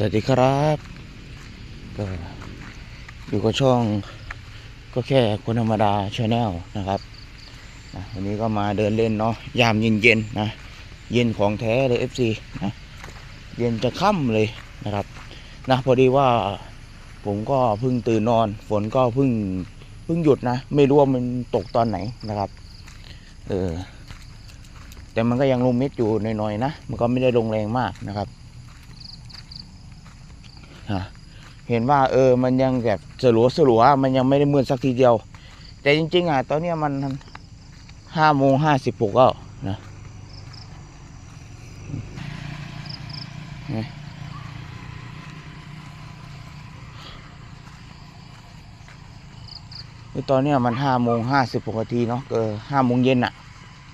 สวัสดีครับก็อยู่กับช่องก็แค่คนธรรมดาชาแนลนะครับนะวันนี้ก็มาเดินเล่นเนาะยามเย็นๆนะ เย็นของแท้เลย FC นะเย็นจะค่ำเลยนะครับนะพอดีว่าผมก็เพิ่งตื่นนอน ฝนก็เพิ่งเพิ่งหยุดนะ ไม่รู้ว่ามันตกตอนไหนนะครับเออแต่มันก็ยังลงเม็ดอยู่หน่อยๆนะ มันก็ไม่ได้ลงแรงมากนะครับ ฮะเห็นว่าเออมันยังแบบสลัวสลัวมันยังไม่ได้มืดสักทีเดียว แต่จริง ๆ อะ ตอนเนี้ยมันห้าโมงห้าสิบหกแล้วนะนี่คือตอนเนี้ยมันห้าโมงห้าสิบหกนาทีเนาะเออห้าโมงเย็นอะ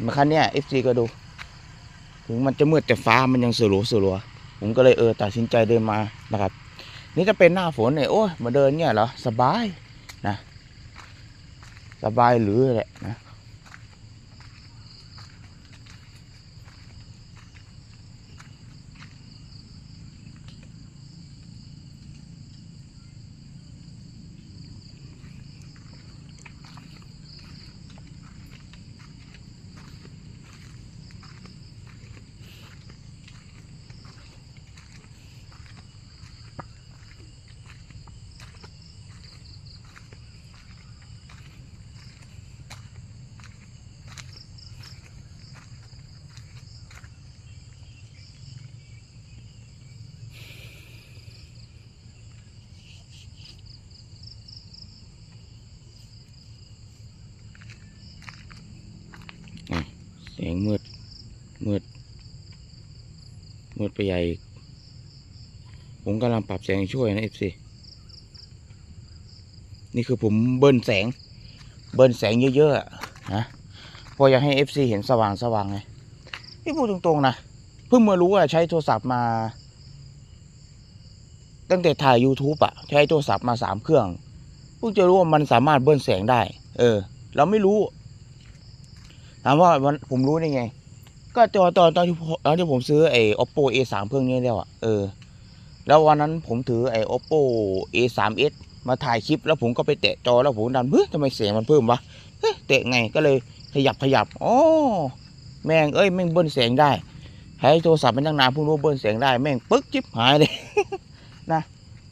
มาคันเนี้ยเอฟซีก็ดู ถึงมันจะมืดแต่ฟ้ามันยังสลัวสลัวผมก็เลยเออตัดสินใจเดินมานะครับ นี่จะเป็นหน้าฝนเนี่ยโอ้ยมาเดินเนี่ยเหรอสบายนะ สบายหรือแหละนะ แสงมืดมืดมืด ไปใหญ่ ผมกำลังปรับแสงช่วยนะเอฟซีนี่คือผมเบิ้ลแสง เบิ้ลแสงเยอะๆนะพออยากให้เอฟซีเห็นสว่างสว่างไงนี่พูดตรงๆนะเพิ่งมารู้ว่าใช้โทรศัพท์มา ตั้งแต่ถ่าย YouTube อะใช้โทรศัพท์มาสามเครื่องเพิ่งจะรู้ว่ามันสามารถเบิ้ลแสงได้ เออ เราไม่รู้ถามว่าผมรู้ได้ไง ก็ตอนตอนตอนที่ผมตอนที่ผมซื้อไอ้ oppo a 3เครื่องนี้แล้วอะเออ แล้ววันนั้นผมถือไอ้ oppo a 3 s มาถ่ายคลิป แล้วผมก็ไปแตะจอแล้วผมดันเฮ้ยทำไมเสียงมันเพิ่มวะเฮ้ยแตะไงก็เลยขยับขยับอ๋อแม่งเอ้ยแม่งเบิ้ลเสียงได้ใช้โทรศัพท์เป็นตั้งนานเพิ่งรู้เบิ้ลเสียงได้แม่งปึ๊กจิ๊บหายเลยนะ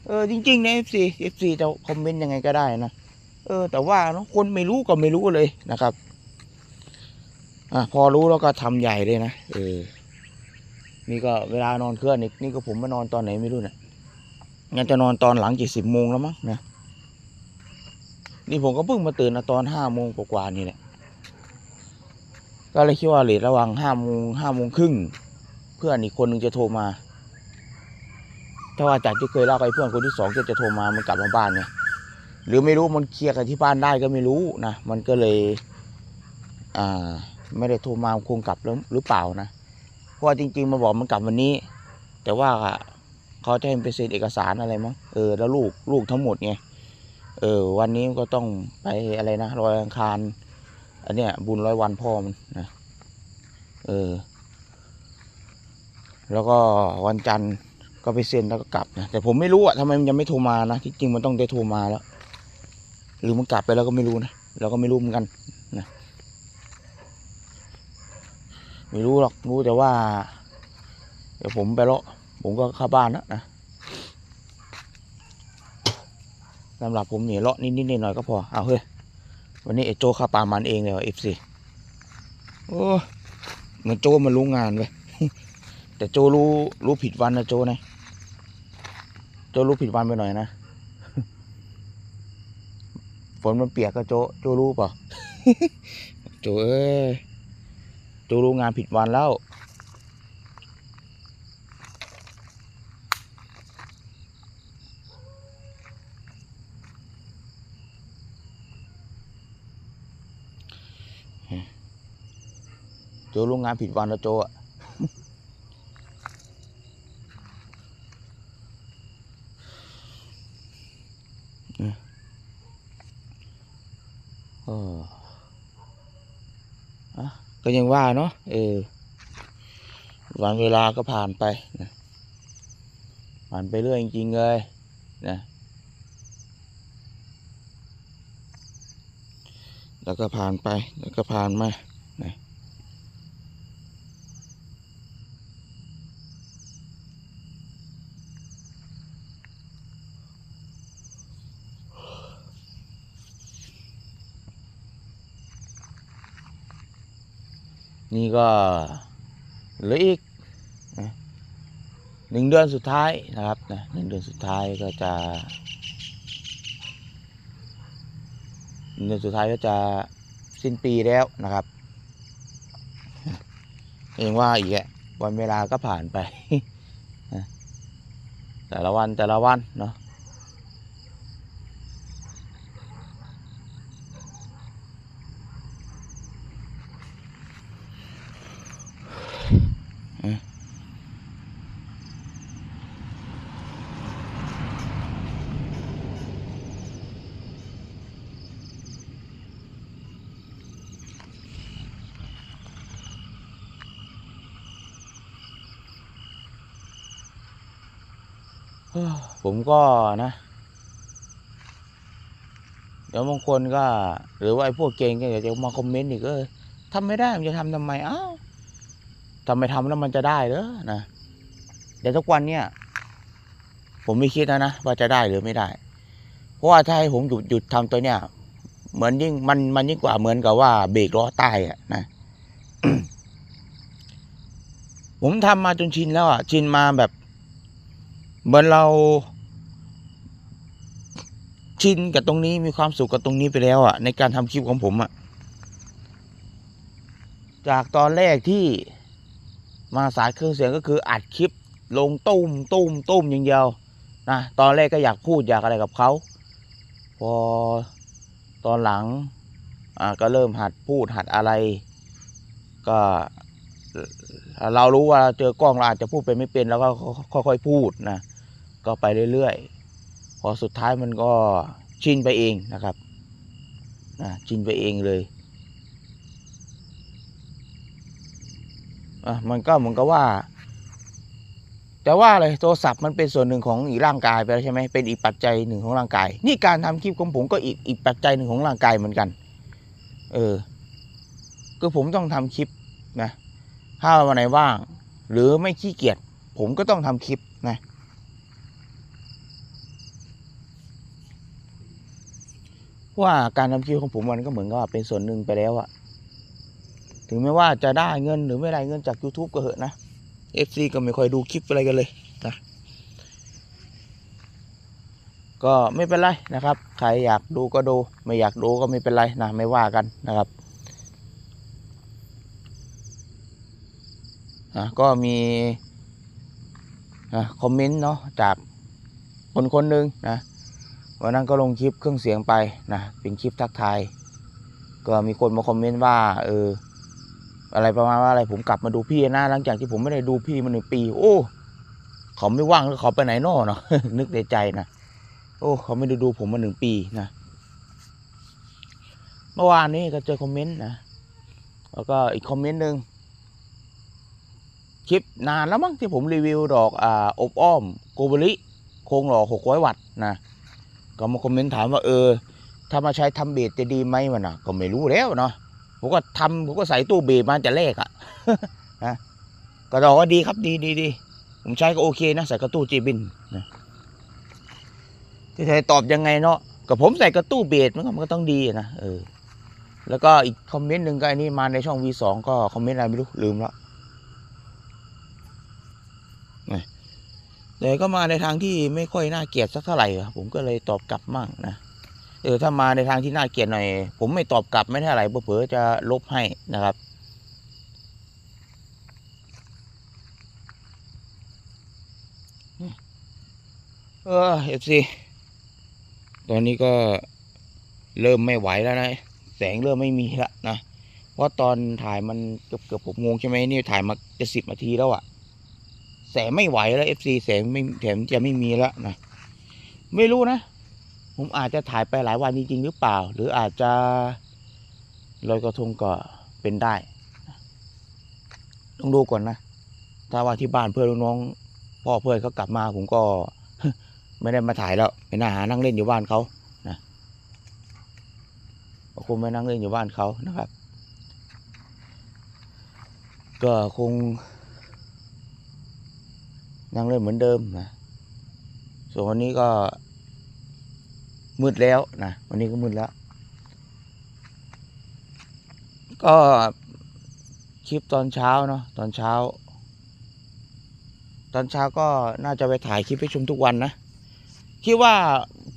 เออจริงๆนะ FC FC จะคอมเมนต์ยังไงก็ได้นะเออแต่ว่าเนอะคนไม่รู้ก็ไม่รู้เลยนะครับ อะพอรู้แล้วก็ทำใหญ่เลยนะเออนี่ก็เวลานอนเครื่องนี่นี่ก็ผมมานอนตอนไหนไม่รู้เนะี่ยงั้นจะนอนตอนหลังเจ็ดสิบโมงแล้วมั้งนะนี่ผมก็เพิ่งมาตื่นนะตอนห้าโมงกว่านี่แหละก็เลยคิดว่าเลทระว่างห้าโมงห้าโมงครึ่งเพื่อนอีกคนหนึ่งจะโทรมาถ้าว่าจากที่เคยเล่าไปเพื่อนคนที่สองก็จะโทรมามันกลับมาบ้านไงหรือไม่รู้มันเคลียร์กันที่บ้านได้ก็ไม่รู้นะมันก็เลย อ่า ไม่ได้โทรมาคงกลับแล้วหรือเปล่านะเพราะว่าจริง ๆมาบอกมันกลับวันนี้ แต่ว่าเขาจะให้ไปเซ็นเอกสารอะไรมั้งเออแล้วลูกลูกทั้งหมดไงเออวันนี้ก็ต้องไปอะไรนะรอยอังคารอันเนี้ยบุญร้อยวันพ่อมันนะเออ แล้วก็วันจันทร์ก็ไปเซ็นแล้วก็กลับนะแต่ผมไม่รู้อะทำไมมันยังไม่โทรมานะที่จริงมันต้องได้โทรมาแล้ว หรือมันกลับไปแล้วก็ไม่รู้นะเราก็ไม่รู้เหมือนกัน ไม่รู้หรอกรู้แต่ว่า เดี๋ยวผมไปเลาะผมก็เข้าบ้านแล้วนะสำหรับผมเนี่ยเลาะนิดๆหน่อยๆก็พอเอาเฮ้ยวันนี้ไอ้โจข้าป่ามันเองเลยเอฟซีโอ้เหมือนโจมันรู้งานเว้ยแต่โจรู้รู้ผิดวันนะโจนะโจรู้ผิดวันไปหน่อยนะฝนมันเปียกก็โจโจรู้เปล่า โจเอ้ย จูรู้งานผิดวันแล้ว โจรู้งานผิดวันแล้วโจอะเอออะ ก็ยังว่าเนาะเออวันเวลาก็ผ่านไปนะผ่านไปเรื่อยจริงๆเลยนะแล้วก็ผ่านไปแล้วก็ผ่านมา นี่ก็เหลืออีกหนึ่งเดือนสุดท้ายนะครับนะหนึ่งเดือนสุดท้ายก็จะหนึ่งเดือนสุดท้ายก็จะสิ้นปีแล้วนะครับ เองว่าอีกแหละวันเวลาก็ผ่านไปแต่ละวันแต่ละวันเนาะ ผมก็นะ เดี๋ยวบางคนก็ หรือว่าไอ้พวกเก่งก็อยากจะมาคอมเมนต์อีกเออทำไม่ได้มันจะทำทำไมอ้าวทำไมทำแล้วมันจะได้เหรอนะเดี๋ยวทุกวันเนี่ย ผมไม่คิดนะนะว่าจะได้หรือไม่ได้ เพราะว่าถ้าให้ผมหยุดหยุดทำตัวเนี่ย เหมือนยิ่งมันมันยิ่งกว่าเหมือนกับว่าเบรกล้อตายอะนะผมทำมาจนชินแล้วอะชินมาแบบ เหมือนเราชินกับตรงนี้มีความสุขกับตรงนี้ไปแล้วอะ ในการทำคลิปของผมอะ จากตอนแรกที่มาสายเครื่องเสียงก็คืออัดคลิปลงตุ้มตุ้มตุ้มอย่างเดียวนะตอนแรกก็อยากพูดอยากอะไรกับเขาพอตอนหลังอ่าก็เริ่มหัดพูดหัดอะไร ก็เรารู้ว่าเราเจอกล้องเราอาจจะพูดไปไม่เป็นแล้วก็ค่อยๆพูดนะ ก็ไปเรื่อยๆ พอสุดท้ายมันก็ชินไปเองนะครับนะชินไปเองเลยอะมันก็เหมือนกับว่า แต่ว่าอะไรโทรศัพท์มันเป็นส่วนหนึ่งของอีกร่างกายไปแล้วใช่ไหมเป็นอีกปัจจัยหนึ่งของร่างกาย นี่การทำคลิปของผมก็อีกอีกปัจจัยหนึ่งของร่างกายเหมือนกัน เออก็ผมต้องทำคลิปนะถ้าวันไหนว่าง หรือไม่ขี้เกียจผมก็ต้องทำคลิปนะ ว่าการทำคลิปของผมมันก็เหมือนกับเป็นส่วนหนึ่งไปแล้วอะถึงแม้ว่าจะได้เงินหรือไม่ได้เงินจาก YouTube ก็เหอะนะ FC ก็ไม่ค่อยดูคลิปอะไรกันเลยนะก็ไม่เป็นไรนะครับ ใครอยากดูก็ดู ไม่อยากดูก็ไม่เป็นไรนะ ไม่ว่ากันนะครับนะก็มีนะคอมเมนต์เนาะจากคนคนหนึ่งนะ วันนั้นก็ลงคลิปเครื่องเสียงไปนะเป็นคลิปทักทายก็มีคนมาคอมเมนต์ว่าเอออะไรประมาณว่าอะไรผมกลับมาดูพี่นะหลังจากที่ผมไม่ได้ดูพี่มาหนึ่งปี โอ้เขาไม่ว่างแล้วเขาไปไหนนอเนาะนึกในใจนะโอ้เขาไม่ได้ดูผมมาหนึ่งปีนะเมื่อวานนี้ก็เจอคอมเมนต์นะแล้วก็อีกคอมเมนต์หนึ่งคลิปนานแล้วมั้งที่ผมรีวิวดอกอ่าอบอ้อมโกบริโครงหล่อหกร้อยวัตต์นะ ก็มาคอมเมนต์ถามว่าเออถ้ามาใช้ทำเบสจะดีไหมวะนะก็ไม่รู้แล้วเนาะผมก็ทำผมก็ใส่ตู้เบสมาแต่แรกอะนะก็บอกว่าดีครับดีดีดีผมใช้ก็โอเคนะใส่กระตู้จีบินนะที่ไทยตอบยังไงเนาะก็ผมใส่กระตู้เบสมันก็มันก็ต้องดีนะเออแล้วก็อีกคอมเมนต์หนึ่งก็อันนี้มาในช่อง V2 ก็คอมเมนต์อะไรไม่รู้ลืมแล้ว แต่ก็มาในทางที่ไม่ค่อยน่าเกลียดสักเท่าไหร่ผมก็เลยตอบกลับมั่งนะเออถ้ามาในทางที่น่าเกลียดหน่อย ผมไม่ตอบกลับไม่เท่าไหร่เผลอจะลบให้นะครับเออเอฟซีตอนนี้ก็เริ่มไม่ไหวแล้วนะ แสงเริ่มไม่มีล้วนะ เพราะตอนถ่ายมันเกือบเกือบหกโมงใช่ไหมนี่ถ่ายมาจะสิบนาทีแล้วอะ แสงไม่ไหวแล้วเอฟซีแสงไม่แถมจะไม่มีแล้วนะไม่รู้นะ ผมอาจจะถ่ายไปหลายวันจริงๆหรือเปล่า หรืออาจจะลอยกระทงก็เป็นได้ต้องดูก่อนนะ ถ้าว่าที่บ้านเพื่อนน้องพ่อเพื่อนเขากลับมาผมก็ไม่ได้มาถ่ายแล้วไปน่าหานั่งเล่นอยู่บ้านเขานะคงไม่นั่งเล่นอยู่บ้านเขานะครับ ก็คง นั่งเล่นเหมือนเดิมนะ ส่วนวันนี้ก็มืดแล้วนะ วันนี้ก็มืดแล้ว ก็คลิปตอนเช้าเนาะตอนเช้า ตอนเช้าก็น่าจะไปถ่ายคลิปให้ชมทุกวันนะ คิดว่า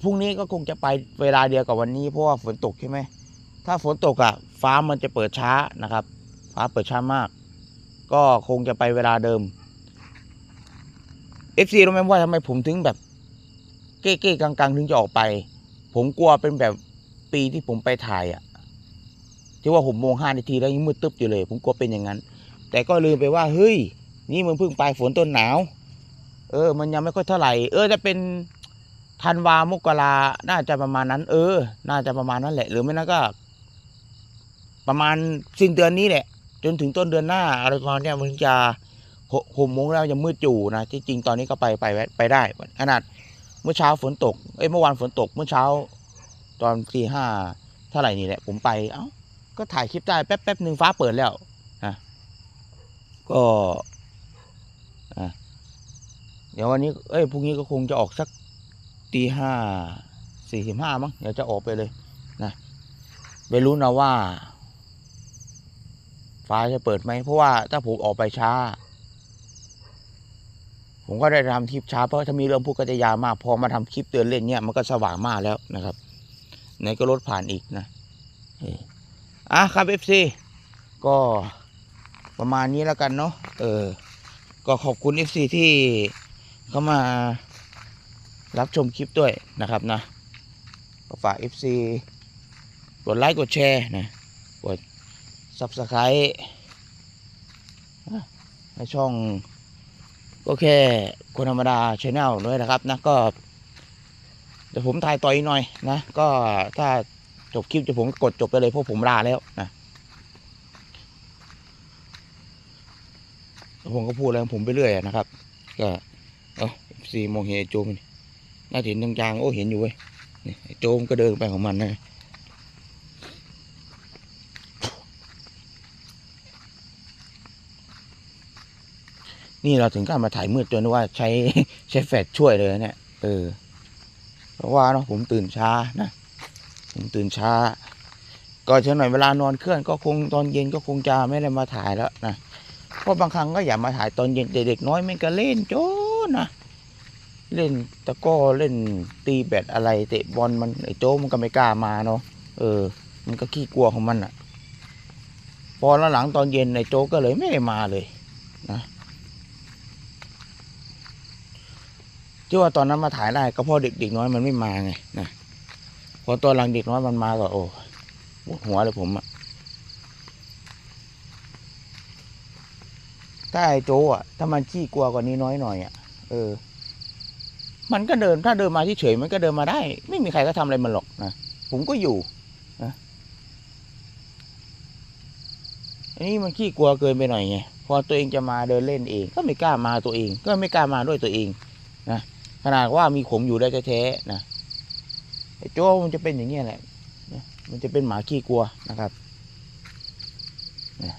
พรุ่งนี้ก็คงจะไปเวลาเดียวกับวันนี้เพราะว่าฝนตกใช่ไหม ถ้าฝนตกอะ่ะ ฟ้ามันจะเปิดช้านะครับ ฟ้าเปิดช้ามาก ก็คงจะไปเวลาเดิม เอฟซีรู้ไหมว่าทำไมผมถึงแบบ เก้ๆกลางๆ ถึงจะออกไป ผมกลัวเป็นแบบปีที่ผมไปถ่ายอะที่ว่าผมโมงห้านาทีแล้วยังมืดตึ๊บอยู่เลย ผมกลัวเป็นอย่างนั้น แต่ก็ลืมไปว่าเฮ้ย นี่มันเพิ่งปลายฝนต้นหนาว เออ มันยังไม่ค่อยเท่าไหร่ เออจะเป็นธันวามกราน่าจะประมาณนั้น เออ น่าจะประมาณนั้นแหละ หรือไม่นั้นก็ ประมาณสิ้นเดือนนี้แหละ จนถึงต้นเดือนหน้าอะไรประมาณเนี้ยมันจะ หกโมงแล้วยังมืดอยู่นะที่จริงตอนนี้ก็ไปไปไปได้ ขนาดเมื่อเช้าฝนตกเอ้ยเมื่อวานฝนตกเมื่อเช้า ตอนตีห้าเท่าไหร่นี่แหละ ผมไปเอ้าก็ถ่ายคลิปได้แป๊บแป๊บหนึ่งฟ้าเปิดแล้วนะก็อะเดี๋ยววันนี้ เอ้ยพรุ่งนี้ก็คงจะออกสักตีห้าสี่สิบห้ามั้งเดี๋ยวจะออกไปเลยนะไม่รู้นะว่า ฟ้าจะเปิดไหมเพราะว่าถ้าผมออกไปช้า ผมก็ได้ทำคลิปช้าเพราะถ้ามีเรื่องพูดก็จะยาวมาก พอมาทำคลิปเตือนเล่นเนี่ยมันก็สว่างมากแล้วนะครับไหนก็รถผ่านอีกนะอะครับเอฟซีก็ประมาณนี้แล้วกันเนาะเออ ก็ขอบคุณเอฟซีที่เข้ามารับชมคลิปด้วยนะครับนะก็ฝากเอฟซีกดไลค์กดแชร์นะกดซับสไครต์ในช่อง ก็แค่คนธรรมดาชแนลด้วยนะครับนะก็เดี๋ยวผมถ่ายต่ออีกหน่อยนะก็ถ้าจบคลิปจะผมกดจบไปเลยเพราะผมลาแล้วนะผมก็พูดอะไรของผมไปเรื่อยนะครับ ก็เออซีมองเห็นไอ้โจมน่าเห็นจางๆโอ้เห็นอยู่เว้ยโจมก็เดินไปของมันนะ นี่เราถึงก้ามาถ่ายมืดจนว่าใช้ใช้แฟลชช่วยเลยนะเนี่ยเออเพราะว่าเนาะผมตื่นช้านะผมตื่นช้า ก็เช่นหน่อยเวลานอนเคลื่อนก็คงตอนเย็นก็คงจะไม่ได้มาถ่ายแล้วนะเพราะบางครั้งก็อย่ามาถ่ายตอนเย็นเด็กๆน้อยม่งก็เล่นโจนนะเล่นตะก้อเล่นตีแบดอะไร เตะบอลมันไอ้โจมันก็ไม่กล้ามาเนาะเออ มันก็ขี้กลัวของมันอะ พอแล้วหลังตอนเย็นไอ้โจก็เลยไม่ได้มาเลย นะ ที่ว่าตอนนั้นมาถ่ายได้ก็เพราะเด็กๆน้อยมันไม่มาไงนะพอตอนหลังเด็กน้อยมันมาก็โอ้ปวดหัวเลยผมอะถ้าไอ้โจอะถ้ามันขี้กลัวกว่านี้น้อยหน่อยอะเออ มันก็เดินถ้าเดินมาเฉยๆมันก็เดินมาได้ ไม่มีใครก็ทำอะไรมันหรอกนะผมก็อยู่นะอันนี้มันขี้กลัวเกินไปหน่อยไงพอตัวเองจะมาเดินเล่นเอง ก็ไม่กล้ามาตัวเอง ก็ไม่กล้ามาด้วยตัวเอง นะ ขนาดว่ามีขมอยู่ได้แท้ๆนะไอ้โจ้มันจะเป็นอย่างเงี้ยแหละนะมันจะเป็นหมาขี้กลัวนะครับนะ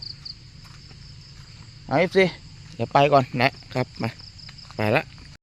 เอาเอฟซีเดี๋ยวไปก่อนนะครับมาไปละ